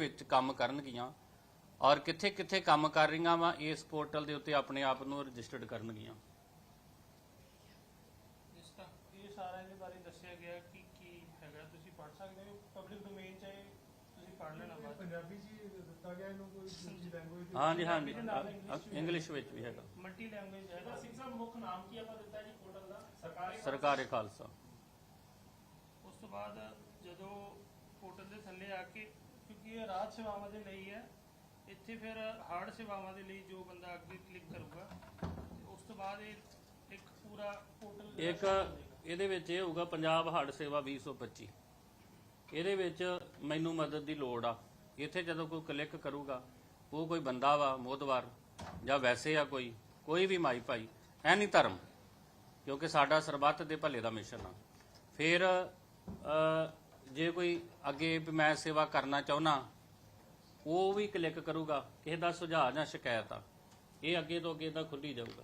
ਵਿੱਚ ਕੰਮ ਕਰਨਗੀਆਂ ਔਰ ਕਿੱਥੇ ਕਿੱਥੇ ਕੰਮ ਕਰ ਰਹੀਆਂ ਵਾ ਇਸ ਪੋਰਟਲ ਦੇ ਉੱਤੇ ਆਪਣੇ ਆਪ ਨੂੰ ਰਜਿਸਟਰਡ ਕਰਨਗੀਆਂ ਇਸ ਤਾਂ ਇਹ ਸਾਰਾ ਇਹਦੇ ਬਾਰੇ ਦੱਸਿਆ ਗਿਆ ਕਿ ਕੀ ਹੈਗਾ। ਤੁਸੀਂ ਪੜ੍ਹ ਸਕਦੇ ਹੋ ਪਬਲਿਕ ਡੋਮੇਨ ਚ ਇਹ ਤੁਸੀਂ ਪੜ੍ਹ ਲੈਣਾ ਬਾਅਦ 'ਚ। ਪੰਜਾਬੀ ਚ ਹੀ ਦਿੱਤਾ ਗਿਆ ਇਹਨੂੰ ਕੋਈ ਦੂਜੀ ਲੈਂਗੁਏਜ ਹਾਂਜੀ ਹਾਂਜੀ। ਦੇ ਨਾਲ English ਵੀ ਇੰਗਲਿਸ਼ ਵਿੱਚ ਵੀ ਹੈਗਾ। ਮਲਟੀ ਲੈਂਗੁਏਜ ਹੈ ਸਿੰਘ ਸਾਹਿਬ ਮੁੱਖ ਨਾਮ ਕੀ ਆਪਾਂ ਦਿੱਤਾ ਜੀ ਪੋਰਟਲ ਦਾ? ਸਰਕਾਰੀ ਸਰਕਾਰੀ ਖਾਲਸਾ। ਉਸ ਤੋਂ ਬਾਅਦ ਜਦੋਂ ਪੋਰਟਲ ਦੇ ਥੱਲੇ ਆ ਕੇ ਕਿਉਂਕਿ ਇਹ ਰਾਜ ਸੇਵਾਵਾਂ ਦੇ ਲਈ ਹੈ। ਇੱਥੇ ਫਿਰ ਹਾਰਡ ਸੇਵਾਵਾਂ ਦੇ ਲਈ ਜੋ ਬੰਦਾ ਅੱਗੇ ਕਲਿੱਕ ਕਰੂਗਾ ਤੇ ਉਸ ਤੋਂ ਬਾਅਦ ਇਹ ਇੱਕ ਪੂਰਾ ਪੋਰਟਲ ਇੱਕ ਇਹਦੇ ਵਿੱਚ ਇਹ ਹੋਊਗਾ ਪੰਜਾਬ ਹੜ੍ਹ ਸੇਵਾ 2025 ਇਹਦੇ ਵਿੱਚ ਮੈਨੂੰ ਮਦਦ ਦੀ ਲੋੜ ਆ। ਇੱਥੇ ਜਦੋਂ ਕੋਈ ਕਲਿੱਕ ਕਰੂਗਾ ਉਹ ਕੋਈ ਬੰਦਾ ਵਾ ਮੋਦਵਾਰ ਜਾਂ ਵੈਸੇ ਆ ਕੋਈ ਕੋਈ ਵੀ ਮਾਈ ਭਾਈ ਐਨੀ ਧਰਮ ਕਿਉਂਕਿ ਸਾਡਾ ਸਰਬੱਤ ਦੇ ਭਲੇ ਦਾ ਮਿਸ਼ਨ ਆ। ਫਿਰ ਜੇ ਕੋਈ ਅੱਗੇ ਵੀ ਮੈਂ ਸੇਵਾ ਕਰਨਾ ਚਾਹੁੰਨਾ ਉਹ ਵੀ ਕਲਿੱਕ ਕਰੂਗਾ ਕਿਸੇ ਦਾ ਸੁਝਾਅ ਜਾਂ ਸ਼ਿਕਾਇਤ ਆ ਇਹ ਅੱਗੇ ਤੋਂ ਅੱਗੇ ਤਾਂ ਖੁੱਲੀ ਜਾਊਗਾ।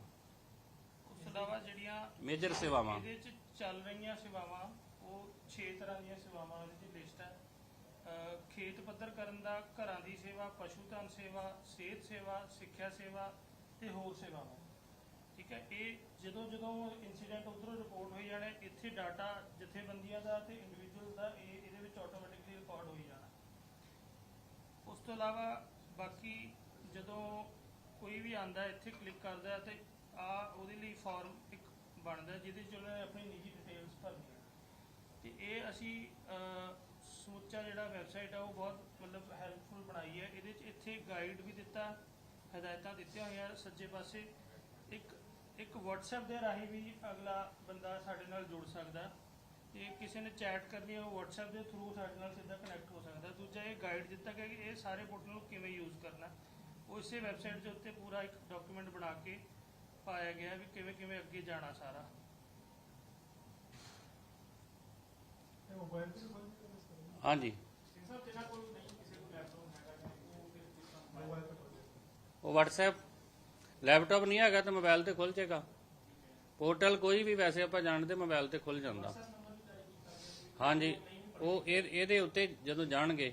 ਉਸ ਤੋਂ ਇਲਾਵਾ ਜਿਹੜੀਆਂ ਮੇਜਰ ਸੇਵਾਵਾਂ। ਇਹਦੇ ਚ ਚੱਲ ਰਹੀਆਂ ਸੇਵਾਵਾਂ ਉਹ 6 ਤਰ੍ਹਾਂ ਦੀਆਂ ਸੇਵਾਵਾਂ ਚ ਲਿਸਟ ਹੈ। ਅਹ ਖੇਤ ਪੱਧਰ ਕਰਨ ਦਾ ਘਰਾਂ ਦੀ ਸੇਵਾ ਪਸ਼ੂ ਧਨ ਸੇਵਾ ਸਿਹਤ ਸੇਵਾ ਸਿੱਖਿਆ ਸੇਵਾ ਤੇ ਹੋਰ ਸੇਵਾਵਾਂ। ਠੀਕ ਹੈ, ਇਹ ਜਦੋਂ ਜਦੋਂ ਇਨਸੀਡੈਂਟ ਉਧਰੋਂ ਰਿਪੋਰਟ ਹੋਈ ਜਾਣਾ, ਇੱਥੇ ਡਾਟਾ ਜਥੇਬੰਦੀਆਂ ਦਾ ਤੇ ਇੰਡੀਵਿਜੂਅਲ ਦਾ, ਇਹ ਇਹਦੇ ਵਿੱਚ ਆਟੋਮੈਟਿਕਲੀ ਰਿਕਾਰਡ ਹੋਈ ਜਾਣਾ। ਉਸ ਤੋਂ ਇਲਾਵਾ ਬਾਕੀ ਜਦੋਂ ਕੋਈ ਵੀ ਆਂਦਾ ਇੱਥੇ ਕਲਿੱਕ ਕਰਦਾ ਹੈ ਤੇ ਆ ਉਹਦੇ ਲਈ ਫਾਰਮ ਇੱਕ ਬਣਦਾ ਜਿਹਦੇ ਚ ਉਹਨੇ ਆਪਣੀ ਨਿੱਜੀ ਡਿਟੇਲਸ ਭਰਨੀਆਂ ਤੇ ਇਹ ਅਸੀਂ ਸਮੁੱਚਾ ਜਿਹੜਾ ਵੈਬਸਾਈਟ ਆ, ਉਹ ਬਹੁਤ ਮਤਲਬ ਹੈਲਪਫੁਲ ਬਣਾਈ ਹੈ। ਇਹਦੇ ਚ ਇੱਥੇ ਗਾਈਡ ਵੀ ਦਿੱਤਾ, ਹਦਾਇਤਾਂ ਦਿੱਤੀਆਂ ਹੋਈਆਂ ਸੱਜੇ ਪਾਸੇ। ਇੱਕ ਇੱਕ WhatsApp ਦੇ ਰਾਹੀਂ ਵੀ ਅਗਲਾ ਬੰਦਾ ਸਾਡੇ ਨਾਲ ਜੁੜ ਸਕਦਾ। ਤੇ ਕਿਸੇ ਨੇ ਚੈਟ ਕਰਨੀ ਹੈ ਉਹ WhatsApp ਦੇ ਥਰੂ ਸਾਡੇ ਨਾਲ ਸਿੱਧਾ ਕਨੈਕਟ ਹੋ ਸਕਦਾ। ਦੂਜਾ ਇਹ ਗਾਈਡ ਦਿੱਤਾ ਗਿਆ ਕਿ ਇਹ ਸਾਰੇ ਪੋਰਟਲ ਨੂੰ ਕਿਵੇਂ ਯੂਜ਼ ਕਰਨਾ। ਉਹ ਇਸੇ ਵੈਬਸਾਈਟ ਦੇ ਉੱਤੇ ਪੂਰਾ ਇੱਕ ਡਾਕੂਮੈਂਟ ਬਣਾ ਕੇ ਪਾਇਆ ਗਿਆ ਵੀ ਕਿਵੇਂ ਕਿਵੇਂ ਅੱਗੇ ਜਾਣਾ ਸਾਰਾ। ਇਹ ਮੋਬਾਈਲ ਤੇ ਖੋਲ ਕੇ ਕਰ ਸਕਦੇ ਹਾਂਜੀ। ਸਾਹਿਬ ਜਿਹਨਾਂ ਕੋਲ ਨਹੀਂ ਕਿਸੇ ਕੋਲ ਲੈਪਟਾਪ ਹੈਗਾ ਉਹ ਫਿਰ ਮੋਬਾਈਲ ਤੇ ਖੋਲ ਕੇ ਉਹ WhatsApp ਲੈਪਟਾਪ ਨਹੀਂ ਹੈਗਾ ਤਾਂ ਮੋਬਾਈਲ ਤੇ ਖੁੱਲ ਜਾਏਗਾ। ਪੋਰਟਲ ਕੋਈ ਵੀ ਵੈਸੇ ਆਪਾਂ ਜਾਣਦੇ ਮੋਬਾਈਲ ਤੇ ਖੁੱਲ ਜਾਂਦਾ। ਹਾਂਜੀ, ਉਹ ਇਹ, ਇਹਦੇ ਉੱਤੇ ਜਦੋਂ ਜਾਣਗੇ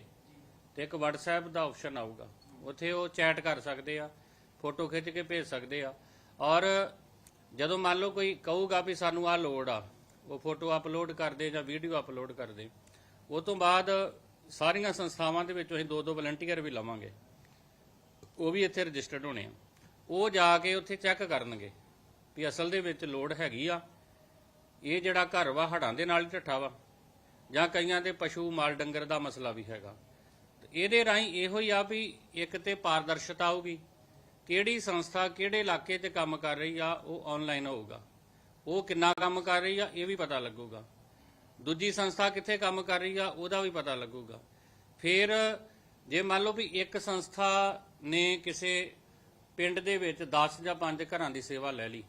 ਤੇ ਇੱਕ WhatsApp ਦਾ ਆਪਸ਼ਨ ਆਊਗਾ। ਉੱਥੇ ਉਹ ਚੈਟ ਕਰ ਸਕਦੇ ਆ ਫੋਟੋ ਖਿੱਚ ਕੇ ਭੇਜ ਸਕਦੇ ਆ। ਔਰ ਜਦੋਂ ਮੰਨ ਲਓ ਕੋਈ ਕਹੂਗਾ ਵੀ ਸਾਨੂੰ ਆ ਲੋੜ ਆ, ਉਹ ਫੋਟੋ ਅਪਲੋਡ ਕਰਦੇ ਜਾਂ ਵੀਡੀਓ ਅਪਲੋਡ ਕਰਦੇ, ਉਹ ਤੋਂ ਬਾਅਦ ਸਾਰੀਆਂ ਸੰਸਥਾਵਾਂ ਦੇ ਵਿੱਚ ਅਸੀਂ ਦੋ ਦੋ ਵਲੰਟੀਅਰ ਵੀ ਲਵਾਂਗੇ। ਉਹ ਵੀ ਇੱਥੇ ਰਜਿਸਟਰਡ ਹੋਣੇ ਆ। ਉਹ ਜਾ ਕੇ ਉੱਥੇ ਚੈੱਕ ਕਰਨਗੇ ਵੀ ਅਸਲ ਦੇ ਵਿੱਚ ਲੋੜ ਹੈਗੀ ਆ। ਇਹ ਜਿਹੜਾ ਘਰ ਵਾ ਹੜਾਂ ਦੇ ਨਾਲ ਹੀ ਢੱਠਾ ਵਾ। ਜਾਂ ਕਈਆਂ ਦੇ ਪਸ਼ੂ ਮਾਲ ਡੰਗਰ ਦਾ ਮਸਲਾ ਵੀ ਹੈਗਾ। ਤੇ ਇਹਦੇ ਰਾਹੀਂ ਇਹੋ ਹੀ ਆ ਵੀ ਇੱਕ ਤੇ ਪਾਰਦਰਸ਼ਤਾ ਆਊਗੀ, ਕਿਹੜੀ ਸੰਸਥਾ ਕਿਹੜੇ ਇਲਾਕੇ 'ਚ ਕੰਮ ਕਰ ਰਹੀ ਆ, ਉਹ ਆਨਲਾਈਨ ਹੋਊਗਾ। ਉਹ ਕਿੰਨਾ ਕੰਮ ਕਰ ਰਹੀ ਆ, ਇਹ ਵੀ ਪਤਾ ਲੱਗੂਗਾ। ਦੂਜੀ ਸੰਸਥਾ ਕਿੱਥੇ ਕੰਮ ਕਰ ਰਹੀ ਆ, ਉਹਦਾ ਵੀ ਪਤਾ ਲੱਗੂਗਾ। ਫਿਰ ਜੇ ਮੰਨ ਲਓ ਵੀ ਇੱਕ ਸੰਸਥਾ ਨੇ ਕਿਸੇ ਪਿੰਡ ਦੇ ਵਿੱਚ 10 ਜਾਂ 5 ਘਰਾਂ ਦੀ ਸੇਵਾ ਲੈ ਲਈ।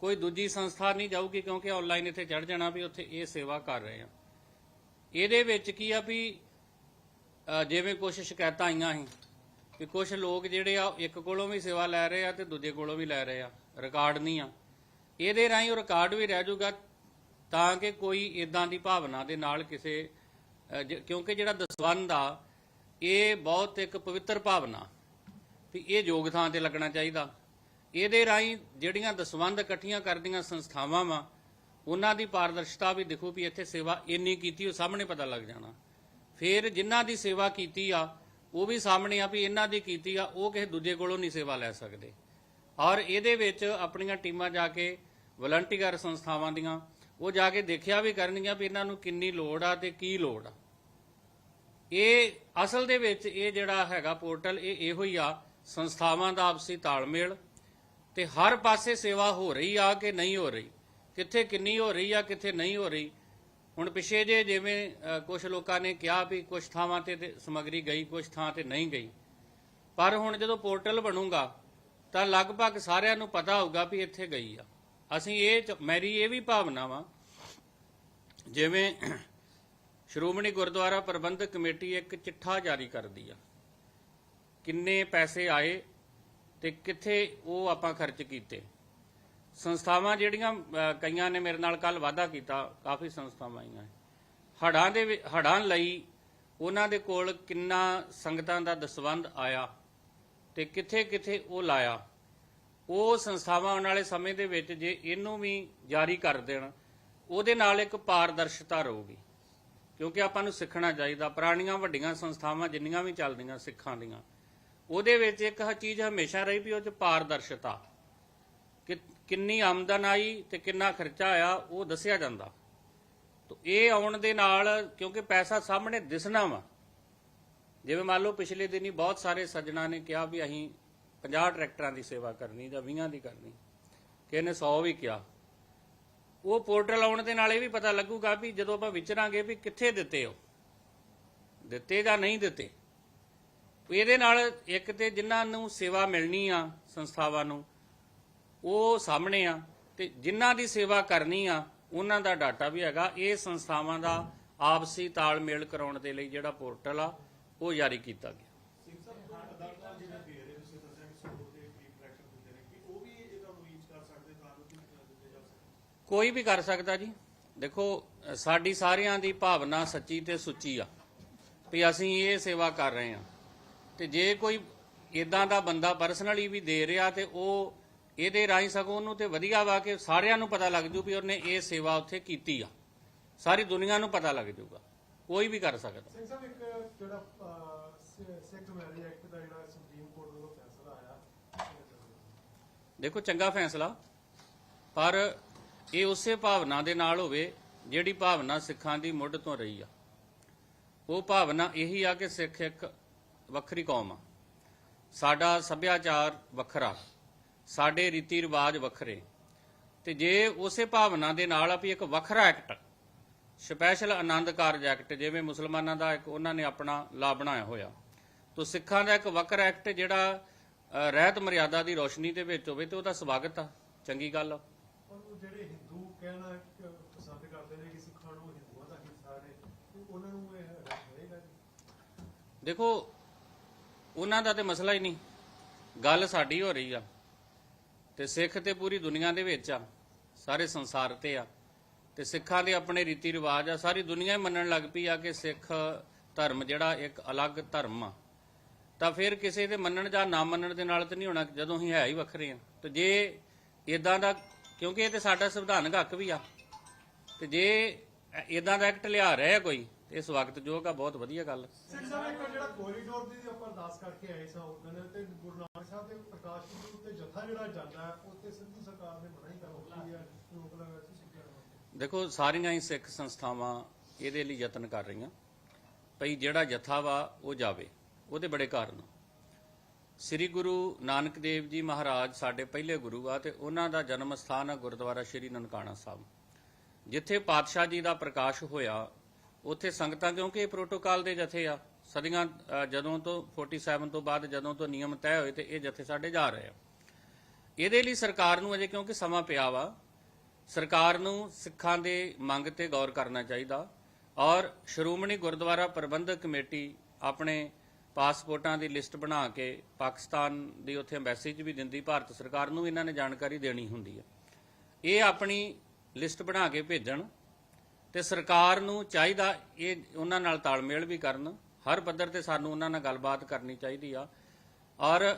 ਕੋਈ ਦੂਜੀ ਸੰਸਥਾ ਨਹੀਂ ਜਾਊਗੀ ਕਿਉਂਕਿ ਆਨਲਾਈਨ ਇੱਥੇ ਚੜ ਜਾਣਾ ਵੀ ਉੱਥੇ ਇਹ ਸੇਵਾ ਕਰ ਰਹੇ ਆ। ਇਹਦੇ ਵਿੱਚ ਕੀ ਆ ਵੀ ਜਿਵੇਂ ਕੁਝ ਸ਼ਿਕਾਇਤਾਂ ਆਈਆਂ ਸੀ ਕਿ ਕੁਝ ਲੋਕ ਜਿਹੜੇ ਆ, ਇੱਕ ਕੋਲੋਂ ਵੀ ਸੇਵਾ ਲੈ ਰਹੇ ਆ ਤੇ ਦੂਜੇ ਕੋਲੋਂ ਵੀ ਲੈ ਰਹੇ ਆ। ਰਿਕਾਰਡ ਨਹੀਂ ਆ। ਇਹਦੇ ਰਾਹੀਂ ਉਹ ਰਿਕਾਰਡ ਵੀ ਰਹਿ ਜਾਊਗਾ ਤਾਂ ਕਿ ਕੋਈ ਇਦਾਂ ਦੀ ਭਾਵਨਾ ਦੇ ਨਾਲ ਕਿਸੇ ਕਿਉਂਕਿ ਜਿਹੜਾ ਦਸਵੰਦ ਆ, ਇਹ ਬਹੁਤ ਇੱਕ ਪਵਿੱਤਰ ਭਾਵਨਾ। ਵੀ ਇਹ ਯੋਗ ਥਾਂ ਤੇ ਲੱਗਣਾ ਚਾਹੀਦਾ। ਇਹਦੇ ਰਾਹੀਂ ਜਿਹੜੀਆਂ ਦਸਵੰਦ ਇਕੱਠੀਆਂ ਕਰਦੀਆਂ ਸੰਸਥਾਵਾਂ ਵਾ, ਉਹਨਾਂ ਦੀ ਪਾਰਦਰਸ਼ਤਾ ਵੀ ਦੇਖੋ ਵੀ ਇੱਥੇ ਸੇਵਾ ਇੰਨੀ ਕੀਤੀ, ਉਹ ਸਾਹਮਣੇ ਪਤਾ ਲੱਗ ਜਾਣਾ। ਫਿਰ ਜਿਨ੍ਹਾਂ ਦੀ ਸੇਵਾ ਕੀਤੀ ਆ, ਉਹ ਵੀ ਸਾਹਮਣੇ ਆ ਵੀ ਇਹਨਾਂ ਦੀ ਕੀਤੀ ਆ, ਉਹ ਕਿਸੇ ਦੂਜੇ ਕੋਲੋਂ ਨਹੀਂ ਸੇਵਾ ਲੈ ਸਕਦੇ। ਔਰ ਇਹਦੇ ਵਿੱਚ ਆਪਣੀਆਂ ਟੀਮਾਂ ਜਾ ਕੇ ਵਲੰਟੀਅਰ ਸੰਸਥਾਵਾਂ ਦੀਆਂ, ਉਹ ਜਾ ਕੇ ਦੇਖਿਆ ਵੀ ਕਰਨਗੀਆਂ ਵੀ ਇਹਨਾਂ ਨੂੰ ਕਿੰਨੀ ਲੋੜ ਆ ਤੇ ਕੀ ਲੋੜ ਆ। ਇਹ ਅਸਲ ਦੇ ਵਿੱਚ ਇਹ ਜਿਹੜਾ ਹੈਗਾ ਪੋਰਟਲ, ਇਹ ਇਹੋ ਹੀ ਆ ਸੰਸਥਾਵਾਂ ਦਾ ਆਪਸੀ ਤਾਲਮੇਲ ਤੇ ਹਰ ਪਾਸੇ ਸੇਵਾ ਹੋ ਰਹੀ ਆ ਕਿ ਨਹੀਂ ਹੋ ਰਹੀ? ਕਿੱਥੇ ਕਿੰਨੀ ਹੋ ਰਹੀ ਆ, ਕਿੱਥੇ ਨਹੀਂ ਹੋ ਰਹੀ? ਹੁਣ ਪਿਛੇ ਜੇ ਜਿਵੇਂ ਕੁਝ ਲੋਕਾਂ ਨੇ ਕਿਹਾ ਵੀ ਕੁਝ ਥਾਵਾਂ ਤੇ ਤੇ ਸਮੱਗਰੀ ਗਈ ਕੁਝ ਥਾਂ ਤੇ ਨਹੀਂ ਗਈ। ਪਰ ਹੁਣ ਜਦੋਂ ਪੋਰਟਲ ਬਣੂਗਾ, ਤਾਂ ਲਗਭਗ ਸਾਰਿਆਂ ਨੂੰ ਪਤਾ ਹੋਊਗਾ ਵੀ ਇੱਥੇ ਗਈ ਆ। ਅਸੀਂ ਇਹ ਚ- ਮੇਰੀ ਇਹ ਵੀ ਭਾਵਨਾ ਵਾ, ਜਿਵੇਂ ਸ਼੍ਰੋਮਣੀ ਗੁਰਦੁਆਰਾ ਪ੍ਰਬੰਧਕ ਕਮੇਟੀ ਇੱਕ ਚਿੱਠਾ ਜਾਰੀ ਕਰਦੀ ਆ। ਕਿੰਨੇ ਪੈਸੇ ਆਏ ਤੇ ਕਿੱਥੇ ਉਹ ਆਪਾਂ ਖਰਚ ਕੀਤੇ। ਸੰਸਥਾਵਾਂ ਜਿਹੜੀਆਂ ਕਈਆਂ ਨੇ ਮੇਰੇ ਨਾਲ ਕੱਲ ਵਾਅਦਾ ਕੀਤਾ, ਕਾਫੀ ਸੰਸਥਾਵਾਂ ਆਈਆਂ ਹੜਾਂ ਦੇ ਵਿ- ਹੜ੍ਹਾਂ ਲਈ ਉਹਨਾਂ ਦੇ ਕੋਲ ਕਿੰਨਾ ਸੰਗਤਾਂ ਦਾ ਦਸਵੰਧ ਆਇਆ ਤੇ ਕਿੱਥੇ ਕਿੱਥੇ ਉਹ ਲਾਇਆ, ਉਹ ਸੰਸਥਾਵਾਂ ਆਉਣ ਵਾਲੇ ਸਮੇਂ ਦੇ ਵਿੱਚ ਜੇ ਇਹਨੂੰ ਵੀ ਜਾਰੀ ਕਰ ਦੇਣ, ਉਹਦੇ ਨਾਲ ਇੱਕ ਪਾਰਦਰਸ਼ਤਾ ਰਹੂਗੀ। ਕਿਉਂਕਿ ਆਪਾਂ ਨੂੰ ਸਿੱਖਣਾ ਚਾਹੀਦਾ, ਪੁਰਾਣੀਆਂ ਵੱਡੀਆਂ ਸੰਸਥਾਵਾਂ ਜਿੰਨੀਆਂ ਵੀ ਚੱਲਦੀਆਂ, ਸਿੱਖਾਂ ਦੀਆਂ ਉਹਦੇ ਵਿੱਚ ਇੱਕ ਚੀਜ਼ ਹਮੇਸ਼ਾ ਰਹੀ ਵੀ ਉਹ ਚ ਪਾਰਦਰਸ਼ਤਾ। ਕਿ ਕਿੰਨੀ ਆਮਦਨ ਆਈ ਤੇ ਕਿੰਨਾ ਖਰਚਾ ਆਇਆ, ਉਹ ਦੱਸਿਆ ਜਾਂਦਾ। ਤੋ ਇਹ ਆਉਣ ਦੇ ਨਾਲ ਕਿਉਂਕਿ ਪੈਸਾ ਸਾਹਮਣੇ ਦਿਸਣਾ ਵਾ। ਜਿਵੇਂ ਮੰਨ ਲਓ ਪਿਛਲੇ ਦਿਨੀ ਬਹੁਤ ਸਾਰੇ ਸੱਜਣਾ ਨੇ ਕਿਹਾ ਵੀ ਅਸੀਂ 50 ਟਰੈਕਟਰਾਂ ਦੀ ਸੇਵਾ ਕਰਨੀ ਜਾਂ 20 ਦੀ ਕਰਨੀ। ਕਿਸੇ ਨੇ 100 ਵੀ ਕਿਹਾ। ਉਹ ਪੋਰਟਲ ਆਉਣ ਦੇ ਨਾਲ ਇਹ ਵੀ ਪਤਾ ਲੱਗੂਗਾ ਵੀ ਜਦੋਂ ਆਪਾਂ ਵਿਚਰਾਂਗੇ ਵੀ ਕਿੱਥੇ ਦਿੱਤੇ ਹੋ ਦਿੱਤੇ ਜਾਂ ਨਹੀਂ ਦਿੱਤੇ। ਇਹਦੇ ਨਾਲ ਇੱਕ ਤੇ ਜਿਨ੍ਹਾਂ ਨੂੰ ਸੇਵਾ ਮਿਲਣੀ ਆ ਸੰਸਥਾਵਾਂ ਨੂੰ ਉਹ ਸਾਹਮਣੇ ਆ ਤੇ ਜਿਨ੍ਹਾਂ ਦੀ ਸੇਵਾ ਕਰਨੀ ਆ ਉਹਨਾਂ ਦਾ ਡਾਟਾ ਵੀ ਹੈਗਾ। ਇਹ ਸੰਸਥਾਵਾਂ ਦਾ ਆਪਸੀ ਤਾਲਮੇਲ ਕਰਾਉਣ ਦੇ ਲਈ ਜਿਹੜਾ ਪੋਰਟਲ ਆ ਉਹ ਜਾਰੀ ਕੀਤਾ ਗਿਆ। ਕੋਈ ਵੀ ਕਰ ਸਕਦਾ ਜੀ। ਦੇਖੋ ਸਾਡੀ ਸਾਰਿਆਂ ਦੀ ਭਾਵਨਾ ਸੱਚੀ ਤੇ ਸੁੱਚੀ ਆ ਵੀ ਅਸੀਂ ਇਹ ਸੇਵਾ ਕਰ ਰਹੇ ਹਾਂ। ਤੇ ਜੇ ਕੋਈ ਇਦਾਂ ਦਾ ਬੰਦਾ ਪਰਸਨਲੀ ਵੀ ਦੇ ਰਿਹਾ ਤੇ ਉਹ ਇਹਦੇ ਰਾਹੀਂ ਸਗੋਂ ਉਹਨੂੰ ਤੇ ਵਧੀਆ ਵਾ ਕਿ ਸਾਰਿਆਂ ਨੂੰ ਪਤਾ ਲੱਗ ਜੂ ਵੀ ਉਹਨੇ ਇਹ ਸੇਵਾ ਉੱਥੇ ਕੀਤੀ ਆ। ਸਾਰੀ ਦੁਨੀਆ ਨੂੰ ਪਤਾ ਲੱਗ ਜਾਊਗਾ ਕੋਈ ਵੀ ਕਰ ਸਕਦਾ। ਸਿੰਘ ਸਾਹਿਬ ਇੱਕ ਜਿਹੜਾ ਅਹ, ਸਿ- ਸਿੱਖ ਮੈਰਿਜ ਐਕਟ ਦਾ ਜਿਹੜਾ ਸੁਪਰੀਮ ਕੋਰਟ ਵੱਲੋਂ ਫੈਸਲਾ ਆਇਆ ਦੇਖੋ ਚੰਗਾ ਫੈਸਲਾ। ਪਰ ਇਹ ਉਸੇ ਭਾਵਨਾ ਦੇ ਨਾਲ ਹੋਵੇ ਜਿਹੜੀ ਭਾਵਨਾ ਸਿੱਖਾਂ ਦੀ ਮੁੱਢ ਤੋਂ ਰਹੀ ਆ। ਉਹ ਭਾਵਨਾ ਇਹੀ ਆ ਕਿ ਸਿੱਖ ਇੱਕ ਵੱਖਰੀ ਕੌਮ ਆ। ਸਾਡਾ ਸੱਭਿਆਚਾਰ ਵੱਖਰਾ ਸਾਡੇ ਰੀਤੀ ਰਿਵਾਜ ਵੱਖਰੇ। ਤੇ ਜੇ ਉਸੇ ਭਾਵਨਾ ਦੇ ਨਾਲ ਆ ਵੀ ਇੱਕ ਵੱਖਰਾ act special Anand Karaj act ਜਿਵੇਂ ਮੁਸਲਮਾਨਾਂ ਦਾ ਇੱਕ ਉਹਨਾਂ ਨੇ ਆਪਣਾ ਲਾ ਬਣਾਇਆ ਹੋਇਆ ਤੋ ਸਿੱਖਾਂ ਦਾ ਇੱਕ ਵੱਖਰਾ ਐਕਟ ਜਿਹੜਾ ਰਹਿਤ ਮਰਿਆਦਾ ਦੀ ਰੋਸ਼ਨੀ ਦੇ ਵਿੱਚ ਹੋਵੇ ਤੇ ਉਹਦਾ ਸਵਾਗਤ ਆ। ਚੰਗੀ ਗੱਲ ਆ। ਉਹਨੂੰ ਜਿਹੜੇ ਹਿੰਦੂ ਕਹਿਣਾ ਕਿ ਪਸੰਦ ਕਰਦੇ ਨੇ ਕਿ ਸਿੱਖਾਂ ਨੂੰ ਹਿੰਦੂਆਂ ਦਾ ਹਿੱਸਾ ਨੇ ਤੇ ਉਹਨਾਂ ਨੂੰ ਇਹ ਹੋਏਗਾ ਜੀ? ਦੇਖੋ ਉਹਨਾਂ ਦਾ ਤੇ ਮਸਲਾ ਹੀ ਨਹੀਂ। ਗੱਲ ਸਾਡੀ ਹੋ ਰਹੀ ਆ। ਤੇ ਸਿੱਖ ਤੇ ਪੂਰੀ ਦੁਨੀਆ ਦੇ ਵਿੱਚ ਆ। ਸਾਰੇ ਸੰਸਾਰ ਤੇ ਆ। ਤੇ ਸਿੱਖਾਂ ਦੇ ਆਪਣੇ ਰੀਤੀ ਰਿਵਾਜ ਆ। ਸਾਰੀ ਦੁਨੀਆ ਹੀ ਮੰਨਣ ਲੱਗ ਪਈ ਆ ਕਿ ਸਿੱਖ ਧਰਮ ਜਿਹੜਾ ਇੱਕ ਅਲੱਗ ਧਰਮ ਆ। ਤਾਂ ਫਿਰ ਕਿਸੇ ਦੇ ਮੰਨਣ ਜਾਂ ਨਾ ਮੰਨਣ ਦੇ ਨਾਲ ਤੇ ਨਹੀਂ ਹੋਣਾ, ਜਦੋਂ ਹੀ ਹੈ ਹੀ ਵੱਖਰੇ ਆ। ਤੇ ਜੇ ਇਦਾਂ ਦਾ, ਕਿਉਂਕਿ ਇਹ ਤੇ ਸਾਡਾ ਸੰਵਿਧਾਨਕ ਹੱਕ ਵੀ ਆ। ਤੇ ਜੇ ਇਦਾਂ ਦਾ ਐਕਟ ਲਿਆ ਰਿਹਾ ਕੋਈ ਇਸ ਵਕਤ ਜੋ ਆ ਬਹੁਤ ਵਧੀਆ ਗੱਲ। ਸਿੰਘ ਸਾਹਿਬ ਇੱਕ ਜਿਹੜਾ ਕੋਰੀਡੋਰ ਦੀ ਆਪਾਂ ਅਰਦਾਸ ਕਰਕੇ ਆਏ ਸਾਂ ਉਹਨਾਂ ਨੇ ਤੇ ਗੁਰੂ ਨਾਨਕ ਸਾਹਿਬ ਦੇ ਪ੍ਰਕਾਸ਼ ਪੁਰਬ ਉੱਤੇ ਜਥਾ ਜਿਹੜਾ ਜਾਂਦਾ ਉੱਤੇ ਸਿੰਧੂ ਸਰਕਾਰ ਨੇ ਮਨਾਹੀ ਕਰ ਦਿੱਤੀ ਹੈ ਰੋਕ ਲਗਾ ਦੇਖੋ ਸਾਰੀਆਂ ਹੀ ਸਿੱਖ ਸੰਸਥਾਵਾਂ ਇਹਦੇ ਲਈ ਯਤਨ ਕਰ ਰਹੀਆਂ। ਭਈ ਜਿਹੜਾ ਜਥਾ ਵਾ ਉਹ ਜਾਵੇ ਉਹਦੇ ਬੜੇ ਕਾਰਨ ਸ੍ਰੀ ਗੁਰੂ ਨਾਨਕ ਦੇਵ ਜੀ ਮਹਾਰਾਜ ਸਾਡੇ ਪਹਿਲੇ ਗੁਰੂ ਆ ਤੇ ਉਹਨਾਂ ਦਾ ਜਨਮ ਸਥਾਨ ਆ ਗੁਰਦੁਆਰਾ ਸ੍ਰੀ ਨਨਕਾਣਾ ਸਾਹਿਬ। ਜਿੱਥੇ ਪਾਤਸ਼ਾਹ ਜੀ ਦਾ ਪ੍ਰਕਾਸ਼ ਹੋਇਆ ਉੱਥੇ ਸੰਗਤਾਂ ਕਿਉਂਕਿ ਇਹ ਪ੍ਰੋਟੋਕਾਲ ਦੇ ਜਥੇ ਆ। ਸਦੀਆਂ ਜਦੋਂ ਤੋਂ 47 ਤੋਂ ਬਾਅਦ ਜਦੋਂ ਤੋਂ ਨਿਯਮ ਤੈਅ ਹੋਏ ਤੇ ਇਹ ਜਥੇ ਸਾਡੇ ਜਾ ਰਹੇ ਆ। ਇਹਦੇ ਲਈ ਸਰਕਾਰ ਨੂੰ ਅਜੇ ਕਿਉਂਕਿ ਸਮਾਂ ਪਿਆ ਵਾ, ਸਰਕਾਰ ਨੂੰ ਸਿੱਖਾਂ ਦੇ ਮੰਗ ਤੇ ਗੌਰ ਕਰਨਾ ਚਾਹੀਦਾ ਔਰ ਸ਼੍ਰੋਮਣੀ ਗੁਰਦੁਆਰਾ ਪ੍ਰਬੰਧਕ ਕਮੇਟੀ ਆਪਣੇ ਪਾਸਪੋਰਟਾਂ ਦੀ ਲਿਸਟ ਬਣਾ ਕੇ ਪਾਕਿਸਤਾਨ ਦੀ ਉੱਥੇ ਐਮਬੈਸੀ 'ਚ ਵੀ ਦਿੰਦੀ, ਭਾਰਤ ਸਰਕਾਰ ਨੂੰ ਵੀ ਇਹਨਾਂ ਨੇ ਜਾਣਕਾਰੀ ਦੇਣੀ ਹੁੰਦੀ ਹੈ ਇਹ ਆਪਣੀ ਲਿਸਟ ਬਣਾ ਕੇ ਭੇਜਣ ਤੇ ਸਰਕਾਰ ਨੂੰ ਚਾਹੀਦਾ ਇਹ ਉਹਨਾਂ ਨਾਲ ਤਾਲਮੇਲ ਵੀ ਕਰਨ। ਹਰ ਪੱਧਰ ਤੇ ਸਾਨੂੰ ਉਹਨਾਂ ਨਾਲ ਗੱਲਬਾਤ ਕਰਨੀ ਚਾਹੀਦੀ ਆ। ਔਰ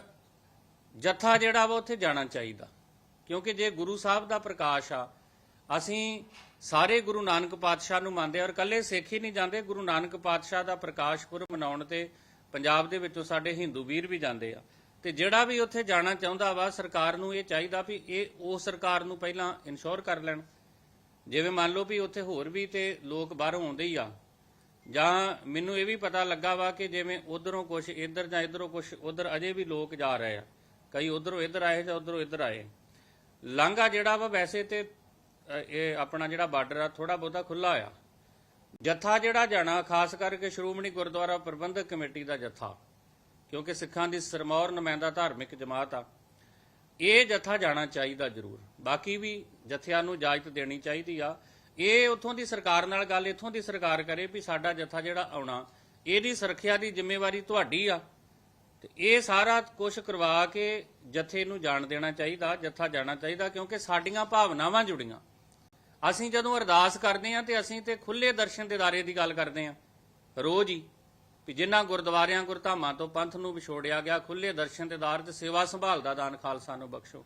ਜਥਾ ਜਿਹੜਾ ਵਾ ਉੱਥੇ ਜਾਣਾ ਚਾਹੀਦਾ। ਕਿਉਂਕਿ ਜੇ ਗੁਰੂ ਸਾਹਿਬ ਦਾ ਪ੍ਰਕਾਸ਼ ਆ, ਅਸੀਂ ਸਾਰੇ ਗੁਰੂ ਨਾਨਕ ਪਾਤਸ਼ਾਹ ਨੂੰ ਮੰਨਦੇ ਹਾਂ ਔਰ ਕੱਲੇ ਸਿੱਖ ਹੀ ਨਹੀਂ ਜਾਂਦੇ। ਗੁਰੂ ਨਾਨਕ ਪਾਤਸ਼ਾਹ ਦਾ ਪ੍ਰਕਾਸ਼ ਪੁਰਬ ਮਨਾਉਣ ਤੇ ਪੰਜਾਬ ਦੇ ਵਿੱਚੋਂ ਸਾਡੇ ਹਿੰਦੂ ਵੀਰ ਵੀ ਜਾਂਦੇ ਆ। ਤੇ ਜਿਹੜਾ ਵੀ ਉੱਥੇ ਜਾਣਾ ਚਾਹੁੰਦਾ ਵਾ, ਸਰਕਾਰ ਨੂੰ ਇਹ ਚਾਹੀਦਾ ਵੀ ਇਹ, ਉਹ ਸਰਕਾਰ ਨੂੰ ਪਹਿਲਾਂ ਇਨਸ਼ੋਰ ਕਰ ਲੈਣ। ਜਿਵੇਂ ਮੰਨ ਲਓ ਵੀ ਉੱਥੇ ਹੋਰ ਵੀ ਤੇ ਲੋਕ ਬਾਹਰੋਂ ਆਉਂਦੇ ਹੀ ਆ। ਜਾਂ ਮੈਨੂੰ ਇਹ ਵੀ ਪਤਾ ਲੱਗਾ ਵਾ ਕਿ ਜਿਵੇਂ ਉਧਰੋਂ ਕੁਝ ਇੱਧਰ ਜਾਂ ਇਧਰੋਂ ਕੁਝ ਉਧਰ ਅਜੇ ਵੀ ਲੋਕ ਜਾ ਰਹੇ ਆ। ਕਈ ਉਧਰੋਂ ਇੱਧਰ ਆਏ ਜਾਂ ਉਧਰੋਂ ਇੱਧਰ ਆਏ। ਲਾਂਘਾ ਜਿਹੜਾ ਵਾ ਵੈਸੇ ਤੇ ਇਹ ਆਪਣਾ ਜਿਹੜਾ ਬਾਰਡਰ ਆ ਥੋੜਾ ਬਹੁਤਾ ਖੁੱਲਾ ਆ। ਜਥਾ ਜਿਹੜਾ ਜਾਣਾ, ਖਾਸ ਕਰਕੇ ਸ਼੍ਰੋਮਣੀ ਗੁਰਦੁਆਰਾ ਪ੍ਰਬੰਧਕ ਕਮੇਟੀ ਦਾ ਜਥਾ, ਕਿਉਂਕਿ ਸਿੱਖਾਂ ਦੀ ਸਰਮੌਰ ਨੁਮਾਇੰਦਾ ਧਾਰਮਿਕ ਜਮਾਤ ਆ। ਇਹ ਜਥਾ ਜਾਣਾ ਚਾਹੀਦਾ ਜ਼ਰੂਰ। ਬਾਕੀ ਵੀ ਜਥਿਆਂ ਨੂੰ ਇਜਾਜ਼ਤ ਦੇਣੀ ਚਾਹੀਦੀ ਆ। ਇਹ ਉੱਥੋਂ ਦੀ ਸਰਕਾਰ ਨਾਲ ਗੱਲ ਇੱਥੋਂ ਦੀ ਸਰਕਾਰ ਕਰੇ ਵੀ ਸਾਡਾ ਜਥਾ ਜਿਹੜਾ ਆਉਣਾ, ਇਹਦੀ ਸੁਰੱਖਿਆ ਦੀ ਜ਼ਿੰਮੇਵਾਰੀ ਤੁਹਾਡੀ ਆ। ਤੇ ਇਹ ਸਾਰਾ ਕੁਝ ਕਰਵਾ ਕੇ ਜਥੇ ਨੂੰ ਜਾਣ ਦੇਣਾ ਚਾਹੀਦਾ, ਜਥਾ ਜਾਣਾ ਚਾਹੀਦਾ, ਕਿਉਂਕਿ ਸਾਡੀਆਂ ਭਾਵਨਾਵਾਂ ਜੁੜੀਆਂ। ਅਸੀਂ ਜਦੋਂ ਅਰਦਾਸ ਕਰਦੇ ਹਾਂ ਤੇ ਅਸੀਂ ਤੇ ਖੁੱਲੇ ਦਰਸ਼ਨ ਦਿਦਾਰੇ ਦੀ ਗੱਲ ਕਰਦੇ ਹਾਂ ਰੋਜ਼ ਹੀ ਵੀ ਜਿਨ੍ਹਾਂ ਗੁਰਦੁਆਰਿਆਂ ਗੁਰਧਾਮਾਂ ਤੋਂ ਪੰਥ ਨੂੰ ਵਿਛੋੜਿਆ ਗਿਆ ਖੁੱਲੇ ਦਰਸ਼ਨ ਦਿਦਾਰ ਤੇ ਸੇਵਾ ਸੰਭਾਲ ਦਾ ਦਾਨ ਖਾਲਸਾ ਨੂੰ ਬਖਸ਼ੋ।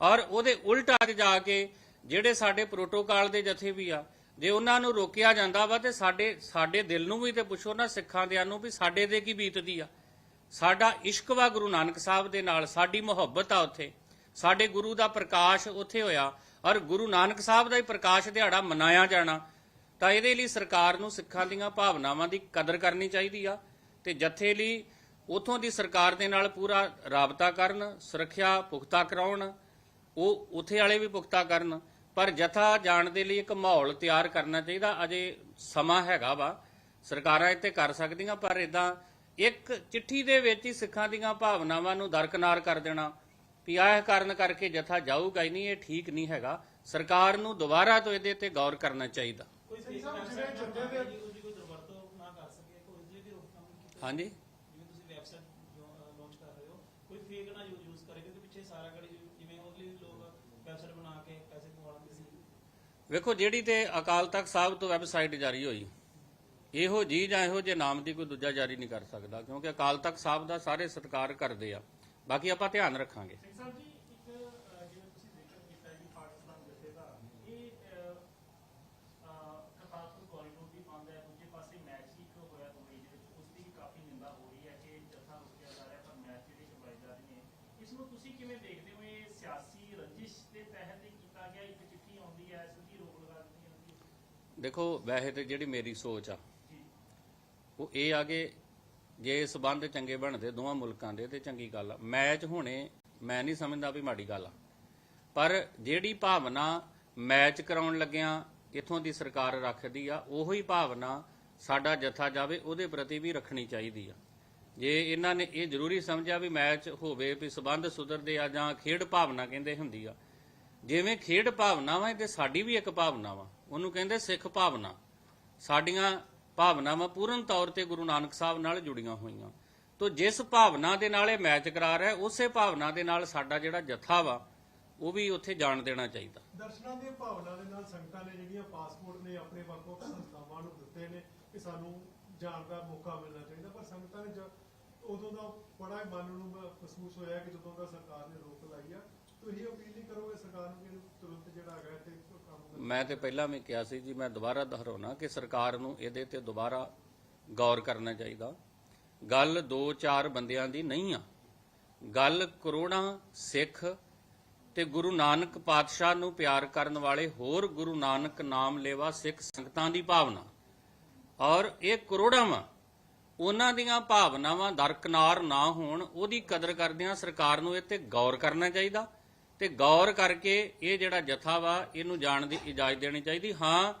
ਔਰ ਉਹਦੇ ਉਲਟ ਅੱਜ ਜਾ ਕੇ ਜਿਹੜੇ ਸਾਡੇ ਪ੍ਰੋਟੋਕਾਲ ਦੇ ਜਥੇ ਵੀ ਆ, ਜੇ ਉਹਨਾਂ ਨੂੰ ਰੋਕਿਆ ਜਾਂਦਾ ਵਾ ਤੇ ਸਾਡੇ ਸਾਡੇ ਦਿਲ ਨੂੰ ਵੀ ਤੇ ਪੁੱਛੋ ਨਾ, ਸਿੱਖਾਂ ਦਿਆਂ ਨੂੰ ਵੀ ਸਾਡੇ ਤੇ ਕੀ ਬੀਤਦੀ ਆ। ਸਾਡਾ ਇਸ਼ਕ ਵਾ ਗੁਰੂ ਨਾਨਕ ਸਾਹਿਬ ਦੇ ਨਾਲ, ਸਾਡੀ ਮੁਹੱਬਤ ਆ ਉੱਥੇ। ਸਾਡੇ ਗੁਰੂ ਦਾ ਪ੍ਰਕਾਸ਼ ਉੱਥੇ ਹੋਇਆ ਔਰ ਗੁਰੂ ਨਾਨਕ ਸਾਹਿਬ ਦਾ ਹੀ ਪ੍ਰਕਾਸ਼ ਦਿਹਾੜਾ ਮਨਾਇਆ ਜਾਣਾ। ਤਾਂ ਇਹਦੇ ਲਈ ਸਰਕਾਰ ਨੂੰ ਸਿੱਖਾਂ ਦੀਆਂ ਭਾਵਨਾਵਾਂ ਦੀ ਕਦਰ ਕਰਨੀ ਚਾਹੀਦੀ ਆ ਤੇ ਜਥੇ ਲਈ ਉਥੋਂ ਦੀ ਸਰਕਾਰ ਦੇ ਨਾਲ ਪੂਰਾ ਰਾਬਤਾ ਕਰਨ, ਸੁਰੱਖਿਆ ਪੁਖਤਾ ਕਰਾਉਣ, ਉਹ ਉਥੇ ਵਾਲੇ ਵੀ ਪੁਖਤਾ ਕਰਨ, ਪਰ ਜਥਾ ਜਾਣ ਦੇ ਲਈ ਇੱਕ ਮਾਹੌਲ ਤਿਆਰ ਕਰਨਾ ਚਾਹੀਦਾ, ਅਜੇ ਸਮਾਂ ਹੈਗਾ ਵਾ। ਸਰਕਾਰਾਂ ਇੱਥੇ ਕਰ ਸਕਦੀਆਂ, ਪਰ ਇਦਾਂ ਇੱਕ ਚਿੱਠੀ ਦੇ ਵਿੱਚ ਹੀ ਸਿੱਖਾਂ ਦੀਆਂ ਭਾਵਨਾਵਾਂ ਨੂੰ ਦਰਕਨਾਰ ਕਰ ਦੇਣਾ ਵੀ ਆਹ ਕਾਰਨ ਕਰਕੇ ਜਥਾ ਜਾਊਗਾ ਹੀ ਨਹੀਂ, ਇਹ ਠੀਕ ਨਹੀਂ ਹੈਗਾ। ਸਰਕਾਰ ਨੂੰ ਦੁਬਾਰਾ ਤੋਂ ਇਹਦੇ ਤੇ ਗੌਰ ਕਰਨਾ ਚਾਹੀਦਾ। ਕੋਈ ਸਿੰਘ ਸਾਹਿਬ ਜਿਵੇਂ ਜੱਥੇ ਦੇ ਉਹਦੀ ਕੋਈ ਦੁਰਵਰਤੋਂ ਨਾ ਕਰ ਸਕੇ ਕੋਈ ਉਹਦੇ ਲਈ ਵੀ ਰੋਕਥਾਮ ਕੀਤੀ ਹਾਂਜੀ। ਜਿਵੇਂ ਤੁਸੀਂ ਵੈਬਸਾਈਟ ਲਾਂਚ ਕਰ ਰਹੇ ਹੋ ਕੋਈ ਫੇਕ ਨਾ ਯੂਜ਼ ਕਰੇ ਕਿਉਂਕਿ ਪਿੱਛੇ ਸਾਰਾ ਗੜੀ ਜਿਵੇਂ ਉਹਦੇ ਲਈ ਲੋਕ ਵੈਬਸਾਈਟ ਬਣਾ ਕੇ ਪੈਸੇ ਕਮਾ ਲੈਂਦੇ ਸੀ। ਵੇਖੋ ਜਿਹੜੀ ਤੇ ਅਕਾਲ ਤਖਤ ਸਾਹਿਬ ਤੋਂ ਵੈਬਸਾਈਟ ਜਾਰੀ ਹੋਈ ਇਹੋ ਜੀ ਜਾਂ ਇਹੋ ਜੇ ਨਾਮ ਦੀ ਕੋਈ ਦੂਜਾ ਜਾਰੀ ਨਹੀਂ ਕਰ ਸਕਦਾ ਕਿਉਂਕਿ ਅਕਾਲ ਤਖਤ ਸਾਹਿਬ ਦਾ ਸਾਰੇ ਸਤਿਕਾਰ ਕਰਦੇ ਆ। ਬਾਕੀ ਆਪਾਂ ਧਿਆਨ ਰੱਖਾਂਗੇ। ਸਿੰਘ ਸਾਹਿਬ ਜੀ ਇੱਕ ਅਹ, ਜਿਵੇਂ ਤੁਸੀਂ ਜ਼ਿਕਰ ਕੀਤਾ ਜੀ ਪਾਕਿਸਤਾਨ ਜਥੇ ਦਾ ਇਹ ਅਹ, ਅਹ, ਕਰਤਾਰਪੁਰ ਕੋਰੀਡੋਰ ਦੀ ਮੰਗ ਹੈ ਦੂਜੇ ਪਾਸੇ ਮੈਚ ਹੀ ਇੱਕ ਹੋਇਆ ਦੁਬਈ ਦੇ ਵਿੱਚ ਉਸ ਦੀ ਵੀ ਕਾਫੀ ਨਿੰਦਾ ਹੋ ਰਹੀ ਹੈ ਕਿ ਜਥਾ ਰੁਕਿਆ ਜਾ ਰਿਹਾ ਪਰ ਮੈਚ ਜਿਹੜੇ ਕਰਵਾਏ ਜਾ ਰਹੇ ਨੇ ਇਸ ਨੂੰ ਤੁਸੀਂ ਕਿਵੇਂ ਦੇਖਦੇ ਹੋ ਇਹ ਸਿਆਸੀ ਰੰਜਿਸ਼ ਦੇ ਤਹਿਤ ਹੀ ਕੀਤਾ ਗਿਆ ਇੱਕ ਚਿੱਠੀ ਆਉਂਦੀ ਹੈ ਸਿੱਧੀ ਰੋਕ ਲਗਾ ਦਿੱਤੀ ਜਾਂਦੀ ਹੈ ਦੇਖੋ, ਵੈਸੇ ਤੇ ਜਿਹੜੀ ਮੇਰੀ ਸੋਚ ਆ, ਉਹ ਇਹ ਆ ਕਿ ਜੇ ਸਬੰਧ ਚੰਗੇ ਬਣਦੇ, ਦੋਵਾਂ ਮੁਲਕਾਂ ਦੇ, ਤੇ ਚੰਗੀ ਗੱਲ ਆ। ਮੈਚ ਹੋਣੇ, ਮੈਂ ਨਹੀਂ ਸਮਝਦਾ ਵੀ ਮਾੜੀ ਗੱਲ ਆ। ਪਰ ਜਿਹੜੀ ਭਾਵਨਾ ਮੈਚ ਕਰਾਉਣ ਲੱਗਿਆਂ, ਇਥੋਂ ਦੀ ਸਰਕਾਰ ਰੱਖਦੀ ਆ, ਉਹੀ ਭਾਵਨਾ ਸਾਡਾ ਜਥਾ ਜਾਵੇ, ਉਹਦੇ ਪ੍ਰਤੀ ਵੀ ਰੱਖਣੀ ਚਾਹੀਦੀ ਆ। ਜੇ ਇਹਨਾਂ ਨੇ ਇਹ ਜ਼ਰੂਰੀ ਸਮਝਿਆ ਵੀ ਮੈਚ ਹੋਵੇ, ਵੀ ਸਬੰਧ ਸੁਧਰਦੇ ਆ ਜਾਂ ਖੇਡ ਭਾਵਨਾ ਕਹਿੰਦੇ ਹੁੰਦੀ ਆ। ਜਿਵੇਂ ਖੇਡ ਭਾਵਨਾ ਵਾ ਤੇ ਸਾਡੀ ਵੀ ਇੱਕ ਭਾਵਨਾ ਵਾ। ਉਹਨੂੰ ਕਹਿੰਦੇ ਸਿੱਖ ਭਾਵਨਾ। ਸਾਡੀਆਂ ਭਾਵਨਾਵਾਂ ਪੂਰਨ ਤੌਰ ਤੇ ਗੁਰੂ ਨਾਨਕ ਸਾਹਿਬ ਨਾਲ ਜੁੜੀਆਂ ਹੋਈਆਂ। ਤੋਂ ਜਿਸ ਭਾਵਨਾ ਦੇ ਨਾਲ ਇਹ ਮੈਚ ਕਰਾ ਰਿਹਾ, ਉਸੇ ਭਾਵਨਾ ਦੇ ਨਾਲ ਸਾਡਾ ਜਿਹੜਾ ਜਥਾ ਵਾ, ਉਹ ਵੀ ਉੱਥੇ ਜਾਣ ਦੇਣਾ ਚਾਹੀਦਾ। ਦਰਸ਼ਨਾਂ ਦੀ ਭਾਵਨਾ ਦੇ ਨਾਲ ਸੰਗਤਾਂ ਨੇ ਜਿਹੜੀਆਂ ਪਾਸਪੋਰਟ ਨੇ, ਆਪਣੇ ਵੱਖ ਸੰਸਥਾਵਾਂ ਨੂੰ ਦਿੱਤੇ ਨੇ ਕਿ ਸਾਨੂੰ ਜਾਣ ਦਾ ਮੌਕਾ ਮਿਲਣਾ ਚਾਹੀਦਾ। ਪਰ ਸੰਗਤਾਂ ਨੇ ਉਦੋਂ ਦਾ ਬੜਾ ਮਨ ਨੂੰ ਮਹਿਸੂਸ ਹੋਇਆ ਕਿ ਜਦੋਂ ਦਾ ਸਰਕਾਰ ਨੇ ਰੋਕ ਲਾਈ ਆ ਤੁਸੀਂ ਅਪੀਲ ਨਹੀਂ ਕਰੋਗੇ ਸਰਕਾਰ ਨੂੰ ਕਿ ਤੁਰੰਤ ਜਿਹੜਾ ਹੈਗਾ ਤੇ ਕੰਮ ਮੈਂ ਤੇ ਪਹਿਲਾਂ ਵੀ ਕਿਹਾ ਸੀ ਜੀ, ਮੈਂ ਦੁਬਾਰਾ ਦੁਹਰਾਉਣਾ ਕਿ ਸਰਕਾਰ ਨੂੰ ਇਹਦੇ ਤੇ ਦੁਬਾਰਾ ਗੌਰ ਕਰਨਾ ਚਾਹੀਦਾ। ਗੱਲ 2-4 ਬੰਦਿਆਂ ਦੀ ਨਹੀਂ ਆ। ਗੱਲ ਕਰੋੜਾਂ ਸਿੱਖ ਤੇ ਗੁਰੂ ਨਾਨਕ ਪਾਤਸ਼ਾਹ ਨੂੰ ਪਿਆਰ ਕਰਨ ਵਾਲੇ ਹੋਰ ਗੁਰੂ ਨਾਨਕ ਨਾਮ ਲੇਵਾ ਸਿੱਖ ਸੰਗਤਾਂ ਦੀ ਭਾਵਨਾ। ਔਰ ਇਹ ਕਰੋੜਾਂ ਵਾ। ਉਹਨਾਂ ਦੀਆਂ ਭਾਵਨਾਵਾਂ ਦਰਕਨਾਰ ਨਾ ਹੋਣ, ਉਹਦੀ ਕਦਰ ਕਰਦਿਆਂ ਸਰਕਾਰ ਨੂੰ ਇਹ ਤੇ ਗੌਰ ਕਰਨਾ ਚਾਹੀਦਾ। ਤੇ ਗੌਰ ਕਰਕੇ ਇਹ ਜਿਹੜਾ ਜਥਾ ਵਾ ਇਹਨੂੰ ਜਾਣ ਦੀ ਇਜਾਜ਼ਤ ਦੇਣੀ ਚਾਹੀਦੀ। ਹਾਂ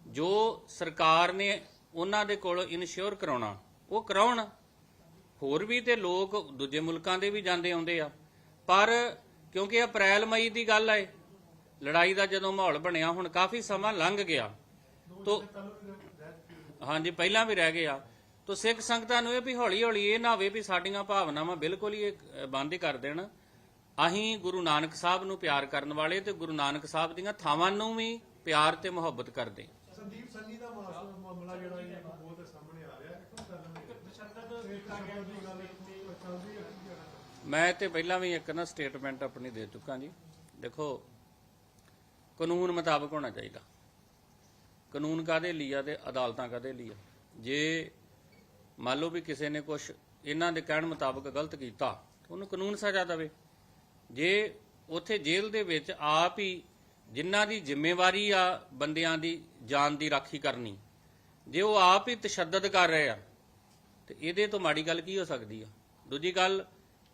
ਜੋ ਸਰਕਾਰ ਨੇ ਉਹਨਾਂ ਦੇ ਕੋਲ ਇਨਸ਼ੋਰ ਕਰਾਉਣਾ ਉਹ ਕਰਾਉਣ। ਹੋਰ ਵੀ ਤੇ ਲੋਕ ਦੂਜੇ ਮੁਲਕਾਂ ਦੇ ਵੀ ਜਾਂਦੇ ਆਉਂਦੇ ਆ। ਪਰ ਕਿਉਂਕਿ ਅਪ੍ਰੈਲ ਮਈ ਦੀ ਗੱਲ ਹੈ ਲੜਾਈ ਦਾ ਜਦੋਂ ਮਾਹੌਲ ਬਣਿਆ ਹੁਣ ਕਾਫੀ ਸਮਾਂ ਲੰਘ ਗਿਆ। ਤੋ ਹਾਂਜੀ ਪਹਿਲਾਂ ਵੀ ਰਹਿ ਗਿਆ। ਤੋ ਸਿੱਖ ਸੰਗਤਾਂ ਨੂੰ ਇਹ ਵੀ ਹੌਲੀ ਹੌਲੀ ਇਹ ਨਾ ਹੋਵੇ ਵੀ ਸਾਡੀਆਂ ਭਾਵਨਾਵਾਂ ਬਿਲਕੁਲ ਹੀ ਇਹ, ਬੰਦ ਹੀ ਕਰ ਦੇਣ। ਅਸੀਂ ਗੁਰੂ ਨਾਨਕ ਸਾਹਿਬ ਨੂੰ ਪਿਆਰ ਕਰਨ ਵਾਲੇ ਤੇ ਗੁਰੂ ਨਾਨਕ ਸਾਹਿਬ ਦੀਆਂ ਥਾਵਾਂ ਨੂੰ ਵੀ ਪਿਆਰ ਤੇ ਮੁਹੱਬਤ ਕਰਦੇ ਸੰਦੀਪ ਸੰਨੀ ਦਾ ਮਾਮਲਾ ਜਿਹੜਾ ਇਹ ਬਹੁਤ ਸਾਹਮਣੇ ਆ ਰਿਹਾ ਮੈਂ ਤੇ ਪਹਿਲਾਂ ਵੀ ਇੱਕ ਨਾ ਸਟੇਟਮੈਂਟ ਆਪਣੀ ਦੇ ਚੁੱਕਾ ਜੀ। ਦੇਖੋ ਕਾਨੂੰਨ ਮੁਤਾਬਕ ਹੋਣਾ ਚਾਹੀਦਾ। ਕਾਨੂੰਨ ਕਾਦੇ ਲਈ ਆ ਤੇ ਅਦਾਲਤਾਂ ਕਾਦੇ ਲਈ ਆ? ਜੇ ਮੰਨ ਲਓ ਵੀ ਕਿਸੇ ਨੇ ਕੁਝ ਇਹਨਾਂ ਦੇ ਕਹਿਣ ਮੁਤਾਬਕ ਗਲਤ ਕੀਤਾ ਉਹਨੂੰ ਕਾਨੂੰਨ ਸਜ਼ਾ ਦੇਵੇ। ਜੇ ਉੱਥੇ ਜੇਲ੍ਹ ਦੇ ਵਿੱਚ ਆਪ ਹੀ ਜਿਨ੍ਹਾਂ ਦੀ ਜ਼ਿੰਮੇਵਾਰੀ ਆ ਬੰਦਿਆਂ ਦੀ ਜਾਨ ਦੀ ਰਾਖੀ ਕਰਨੀ, ਜੇ ਉਹ ਆਪ ਹੀ ਤਸ਼ੱਦਦ ਕਰ ਰਹੇ ਆ, ਤੇ ਇਹਦੇ ਤੋਂ ਮਾੜੀ ਗੱਲ ਕੀ ਹੋ ਸਕਦੀ ਆ? ਦੂਜੀ ਗੱਲ,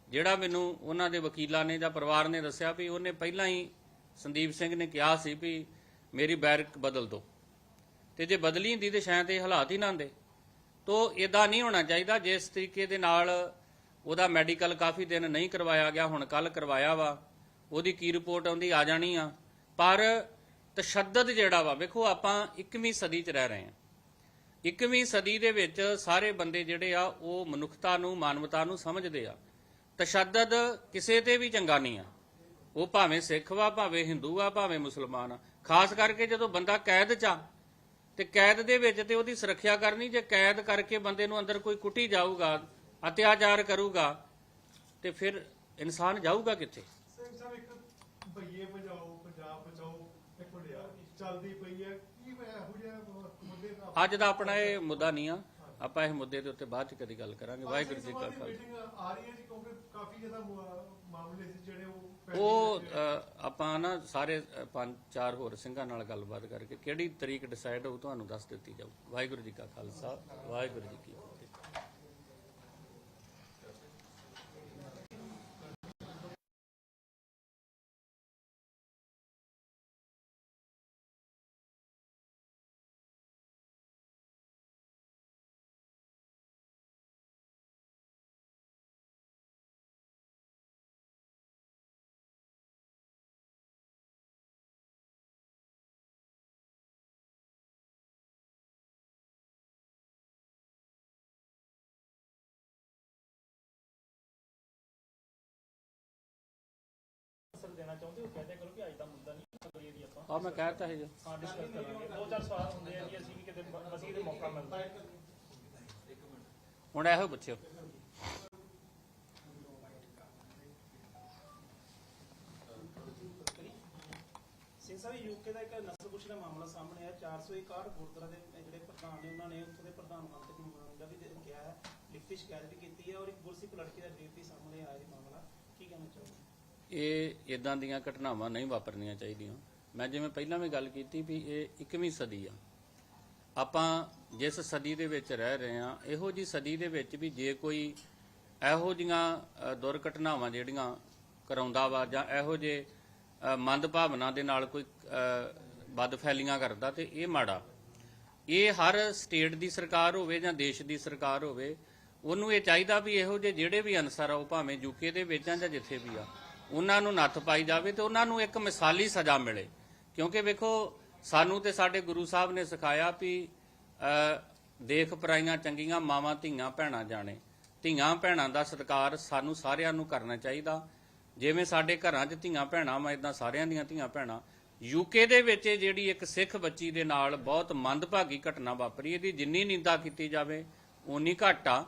ਜਿਹੜਾ ਮੈਨੂੰ ਉਹਨਾਂ ਦੇ ਵਕੀਲਾਂ ਨੇ ਜਾਂ ਪਰਿਵਾਰ ਨੇ ਦੱਸਿਆ ਵੀ ਉਹਨੇ ਪਹਿਲਾਂ ਹੀ ਸੰਦੀਪ ਸਿੰਘ ਨੇ ਕਿਹਾ ਸੀ ਵੀ ਮੇਰੀ ਬੈਰਕ ਬਦਲ ਦਿਓ। ਤੇ ਜੇ ਬਦਲੀ ਹੁੰਦੀ ਤੇ ਸ਼ਾਇਦ ਇਹ ਹਾਲਾਤ ਹੀ ਨਾ ਹੁੰਦੇ। ਤੋ ਇਦਾਂ ਨਹੀਂ ਹੋਣਾ ਚਾਹੀਦਾ, ਜਿਸ ਤਰੀਕੇ ਦੇ ਨਾਲ ਉਹਦਾ ਮੈਡੀਕਲ ਕਾਫੀ ਦਿਨ ਨਹੀਂ ਕਰਵਾਇਆ ਗਿਆ, ਹੁਣ ਕੱਲ ਕਰਵਾਇਆ ਵਾ। ਉਹਦੀ ਕੀ ਰਿਪੋਰਟ ਆਉਂਦੀ ਆ ਜਾਣੀ ਆ। ਪਰ ਤਸ਼ੱਦਦ ਜਿਹੜਾ ਵਾ, ਵੇਖੋ ਆਪਾਂ 21ਵੀਂ ਸਦੀ 'ਚ ਰਹਿ ਰਹੇ ਹਾਂ। 21ਵੀਂ ਸਦੀ ਦੇ ਵਿੱਚ ਸਾਰੇ ਬੰਦੇ ਜਿਹੜੇ ਆ, ਉਹ ਮਨੁੱਖਤਾ ਨੂੰ, ਮਾਨਵਤਾ ਨੂੰ ਸਮਝਦੇ ਆ। ਤਸ਼ੱਦਦ ਕਿਸੇ ਤੇ ਵੀ ਚੰਗਾ ਨਹੀਂ ਆ। ਉਹ ਭਾਵੇਂ ਸਿੱਖ ਵਾ, ਭਾਵੇਂ ਹਿੰਦੂ ਆ, ਭਾਵੇਂ ਮੁਸਲਮਾਨ ਆ। ਖਾਸ ਕਰਕੇ ਜਦੋਂ ਬੰਦਾ ਕੈਦ 'ਚ ਆ, ਤੇ ਕੈਦ ਦੇ ਵਿੱਚ ਤੇ ਉਹਦੀ ਸੁਰੱਖਿਆ ਕਰਨੀ, ਜੇ ਕੈਦ ਕਰਕੇ ਬੰਦੇ ਨੂੰ ਅੰਦਰ ਕੋਈ ਕੁੱਟੀ ਜਾਊਗਾ ਅਤਿਆਚਾਰ ਕਰੂਗਾ ਤੇ ਫਿਰ ਇਨਸਾਨ ਜਾਊਗਾ ਕਿੱਥੇ? ਸਿੰਘ ਸਾਹਿਬ ਇੱਕ ਭਈਏ ਬਚਾਓ ਪੰਜਾਬ ਬਚਾਓ ਇੱਕ ਮਿੰਟ ਯਾਰ ਚੱਲਦੀ ਪਈ ਹੈ। ਕੀ ਇਹੋ ਜਿਹਾ ਮੁੱਦੇ ਦਾ ਅੱਜ ਦਾ ਆਪਣਾ ਇਹ ਮੁੱਦਾ ਨਹੀਂ ਆ। ਆਪਾਂ ਇਹ ਮੁੱਦੇ ਦੇ ਉੱਤੇ ਬਾਅਦ ਚ ਕਦੀ ਗੱਲ ਕਰਾਂਗੇ। ਵਾਹਿਗੁਰੂ ਜੀ ਕਾ ਖਾਲਸਾ। ਮੀਟਿੰਗ ਆ ਰਹੀ ਹੈ ਜੀ ਕਿਉਂਕਿ ਕਾਫੀ ਜ਼ਿਆਦਾ ਮੁਆ- ਮਾਮਲੇ ਸੀ ਜਿਹੜੇ ਉਹ ਆਪਾਂ ਨਾ ਸਾਰੇ ਪੰਜ ਚਾਰ ਹੋਰ ਸਿੰਘਾਂ ਨਾਲ ਗੱਲਬਾਤ ਕਰਕੇ ਕਿਹੜੀ ਤਰੀਕ ਡਿਸਾਈਡ ਹੋਊ ਤੁਹਾਨੂੰ ਦੱਸ ਦਿੱਤੀ ਜਾਊ। ਵਾਹਿਗੁਰੂ ਜੀ ਕਾ ਖਾਲਸਾ ਵਾਹਿਗੁਰੂ ਜੀ ਕੀ ਦੇਣਾ ਚਾਹੁੰਦੇ ਹੋ? ਕਹਦੇ ਕਰੋ ਕਿ ਅੱਜ ਦਾ ਮੁੱਦਾ ਨਹੀਂ ਅਗਲੀ ਦੀ ਆਪਾਂ। ਆ ਮੈਂ ਕਹਿਤਾ ਹੈ ਜੀ। ਹਾਂ ਡਿਸਕਸ ਕਰਾਂਗੇ। ਦੋ ਚਾਰ ਸਵਾਲ ਹੁੰਦੇ ਆ ਜੀ ਅਸੀਂ ਵੀ ਕਿਤੇ ਅਸੀਂ ਦੇ ਮੌਕਾ ਮਿਲਦਾ। ਹੈ ਹੁਣ ਇਹੋ ਪੁੱਛਿਓ। ਸਿੰਘ ਸਾਹਿਬ ਯੂਕੇ ਦਾ ਇੱਕ ਨਸਲਕੁਸ਼ੀ ਦਾ ਮਾਮਲਾ ਸਾਹਮਣੇ ਆਇਆ। 461 ਗੁਰਦੁਆਰਾ ਦੇ ਜਿਹੜੇ ਪ੍ਰਧਾਨ ਨੇ ਉਹਨਾਂ ਨੇ ਉੱਥੋਂ ਦੇ ਪ੍ਰਧਾਨ ਮੰਤਰੀ ਨੂੰ ਦਾ ਵੀ ਕਿਹਾ ਹੈ। ਲਿਖਤੀ ਸ਼ਿਕਾਇਤ ਵੀ ਕੀਤੀ ਹੈ ਔਰ ਇੱਕ ਗੁਰਸਿੱਖ ਲੜਕੀ ਦਾ ਰੇਪ ਵੀ ਸਾਹਮਣੇ ਆਇਆ ਇਹ ਮਾਮਲਾ। ਕੀ ਕਹਿਣਾ ਚਾਹੋਗੇ? ਇਹ ਇਦਾਂ ਦੀਆਂ ਘਟਨਾਵਾਂ ਨਹੀਂ ਵਾਪਰਨੀਆਂ ਚਾਹੀਦੀਆਂ। ਮੈਂ ਜਿਵੇਂ ਪਹਿਲਾਂ ਵੀ ਗੱਲ ਕੀਤੀ ਵੀ ਇਹ 21ਵੀਂ ਸਦੀ ਆ। ਆਪਾਂ ਜਿਸ ਸਦੀ ਦੇ ਵਿੱਚ ਰਹਿ ਰਹੇ ਆ ਇਹੋ ਜੀ ਸਦੀ ਦੇ ਵਿੱਚ ਵੀ ਜੇ ਕੋਈ ਇਹੋ ਜੀਆਂ ਦੁਰਘਟਨਾਵਾਂ ਜਿਹੜੀਆਂ ਕਰਾਉਂਦਾ ਵਾ ਜਾਂ ਇਹੋ ਜੇ ਅ, ਮੰਦਭਾਵਨਾ ਦੇ ਨਾਲ ਕੋਈ ਅ, ਬਦਫੈਲੀਆਂ ਕਰਦਾ ਤੇ ਇਹ ਮਾੜਾ। ਇਹ ਹਰ ਸਟੇਟ ਦੀ ਸਰਕਾਰ ਹੋਵੇ ਜਾਂ ਦੇਸ਼ ਦੀ ਸਰਕਾਰ ਹੋਵੇ ਉਹਨੂੰ ਇਹ ਚਾਹੀਦਾ ਵੀ ਇਹੋ ਜਿਹੇ ਜਿਹੜੇ ਵੀ ਅਨਸਰ ਆ ਉਹ ਭਾਵੇਂ ਯੂਕੇ ਦੇ ਵਿੱਚ ਆ ਜਾਂ ਜਿੱਥੇ ਵੀ ਆ ਉਹਨਾਂ ਨੂੰ ਨੱਥ ਪਾਈ ਜਾਵੇ ਤੇ ਉਹਨਾਂ ਨੂੰ ਇੱਕ ਮਿਸਾਲੀ ਸਜ਼ਾ ਮਿਲੇ। ਕਿਉਂਕਿ ਵੇਖੋ ਸਾਨੂੰ ਤੇ ਸਾਡੇ ਗੁਰੂ ਸਾਹਿਬ ਨੇ ਸਿਖਾਇਆ ਵੀ ਅ, ਦੇਖ ਪਰਾਈਆਂ ਚੰਗੀਆਂ ਮਾਵਾਂ ਧੀਆਂ ਭੈਣਾਂ ਜਾਣੇ। ਧੀਆਂ ਭੈਣਾਂ ਦਾ ਸਤਿਕਾਰ ਸਾਨੂੰ ਸਾਰਿਆਂ ਨੂੰ ਕਰਨਾ ਚਾਹੀਦਾ। ਜਿਵੇਂ ਸਾਡੇ ਘਰਾਂ 'ਚ ਧੀਆਂ ਭੈਣਾਂ ਵਾ ਇਦਾਂ ਸਾਰਿਆਂ ਦੀਆਂ ਧੀਆਂ ਭੈਣਾਂ। ਯੂਕੇ ਦੇ ਵਿੱਚ ਜਿਹੜੀ ਇੱਕ ਸਿੱਖ ਬੱਚੀ ਦੇ ਨਾਲ ਬਹੁਤ ਮੰਦਭਾਗੀ ਘਟਨਾ ਵਾਪਰੀ ਇਹਦੀ ਜਿੰਨੀ ਨਿੰਦਾ ਕੀਤੀ ਜਾਵੇ ਉਨੀ ਘੱਟ ਆ।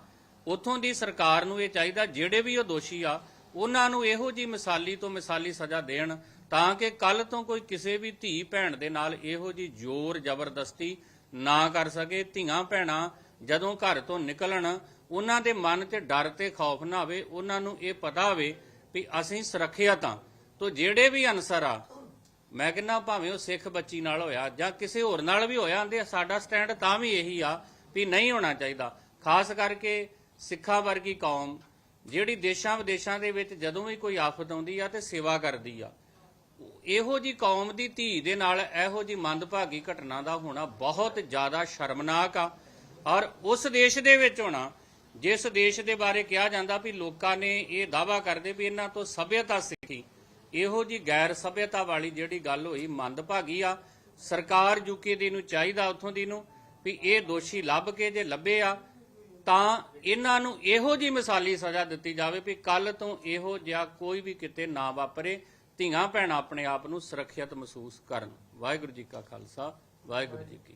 ਉਥੋਂ ਦੀ ਸਰਕਾਰ ਨੂੰ ਇਹ ਚਾਹੀਦਾ ਜਿਹੜੇ ਵੀ ਉਹ ਦੋਸ਼ੀ ਆ ਉਹਨਾਂ ਨੂੰ ਇਹੋ ਜੀ ਮਿਸਾਲੀ ਤੋਂ ਮਿਸਾਲੀ ਸਜ਼ਾ ਦੇਣ ਤਾਂ ਕਿ ਕੱਲ ਤੋਂ ਕੋਈ ਕਿਸੇ ਵੀ ਧੀ ਭੈਣ ਦੇ ਨਾਲ ਇਹੋ ਜੀ ਜ਼ੋਰ ਜ਼ਬਰਦਸਤੀ ਨਾ ਕਰ ਸਕੇ, ਧੀਆਂ ਭੈਣਾਂ ਜਦੋਂ ਘਰ ਤੋਂ ਨਿਕਲਣ, ਉਹਨਾਂ ਦੇ ਮਨ 'ਚ ਡਰ ਤੇ ਖੌਫ ਨਾ ਆਵੇ, ਉਹਨਾਂ ਨੂੰ ਇਹ ਪਤਾ ਹੋਵੇ ਵੀ ਅਸੀਂ ਸੁਰੱਖਿਅਤ ਹਾਂ ਤੋਂ ਜਿਹੜੇ ਵੀ ਅਨਸਰ ਆ, ਮੈਂ ਕਹਿੰਦਾ ਭਾਵੇਂ ਉਹ ਸਿੱਖ ਬੱਚੀ ਨਾਲ ਹੋਇਆ ਜਾਂ ਕਿਸੇ ਹੋਰ ਨਾਲ ਵੀ ਹੋਇਆ, ਆਂਦੇ ਸਾਡਾ ਸਟੈਂਡ ਤਾਂ ਵੀ ਇਹੀ ਆ ਵੀ ਨਹੀਂ ਹੋਣਾ ਚਾਹੀਦਾ। ਖਾਸ ਕਰਕੇ ਸਿੱਖਾਂ ਵਰਗੀ ਕੌਮ ਜਿਹੜੀ ਦੇਸ਼ਾਂ ਵਿਦੇਸ਼ਾਂ ਦੇ ਵਿੱਚ ਜਦੋਂ ਵੀ ਕੋਈ ਆਫਤ ਆਉਂਦੀ ਆ ਤੇ ਸੇਵਾ ਕਰਦੀ ਆ, ਇਹੋ ਜੀ ਕੌਮ ਦੀ ਧੀ ਦੇ ਨਾਲ ਇਹੋ ਜੀ ਮੰਦਭਾਗੀ ਘਟਨਾ ਦਾ ਹੋਣਾ ਬਹੁਤ ਜ਼ਿਆਦਾ ਸ਼ਰਮਨਾਕ ਆ। ਔਰ ਉਸ ਦੇਸ਼ ਦੇ ਵਿੱਚ ਹੋਣਾ, ਜਿਸ ਦੇਸ਼ ਦੇ ਬਾਰੇ ਕਿਹਾ ਜਾਂਦਾ ਵੀ ਲੋਕਾਂ ਨੇ ਇਹ ਦਾਵਾ ਕਰਦੇ ਵੀ ਇਹਨਾਂ ਤੋਂ ਸਭਿਅਤਾ ਸਿੱਖੀ, ਇਹੋ ਜੀ ਗੈਰ ਸਭਿਅਤਾ ਵਾਲੀ ਜਿਹੜੀ ਗੱਲ ਹੋਈ ਮੰਦਭਾਗੀ ਆ। ਸਰਕਾਰ ਯੂਕੇ ਦੀ ਨੂੰ ਚਾਹੀਦਾ ਉੱਥੋਂ ਦੀ ਨੂੰ ਵੀ ਇਹ ਦੋਸ਼ੀ ਲੱਭ ਕੇ ਜੇ ਲੱਭੇ ਆ ਤਾਂ ਇਹਨਾਂ ਨੂੰ ਇਹੋ ਜੀ ਮਿਸਾਲੀ ਸਜ਼ਾ ਦਿੱਤੀ ਜਾਵੇ ਵੀ ਕੱਲ ਤੋਂ ਇਹੋ ਜਿਹਾ ਕੋਈ ਵੀ ਕਿਤੇ ਨਾ ਵਾਪਰੇ, ਧੀਆਂ ਭੈਣਾਂ ਆਪਣੇ ਆਪ ਨੂੰ ਸੁਰੱਖਿਅਤ ਮਹਿਸੂਸ ਕਰਨ। ਵਾਹਿਗੁਰੂ ਜੀ ਕਾ ਖਾਲਸਾ, ਵਾਹਿਗੁਰੂ ਜੀ ਕੀ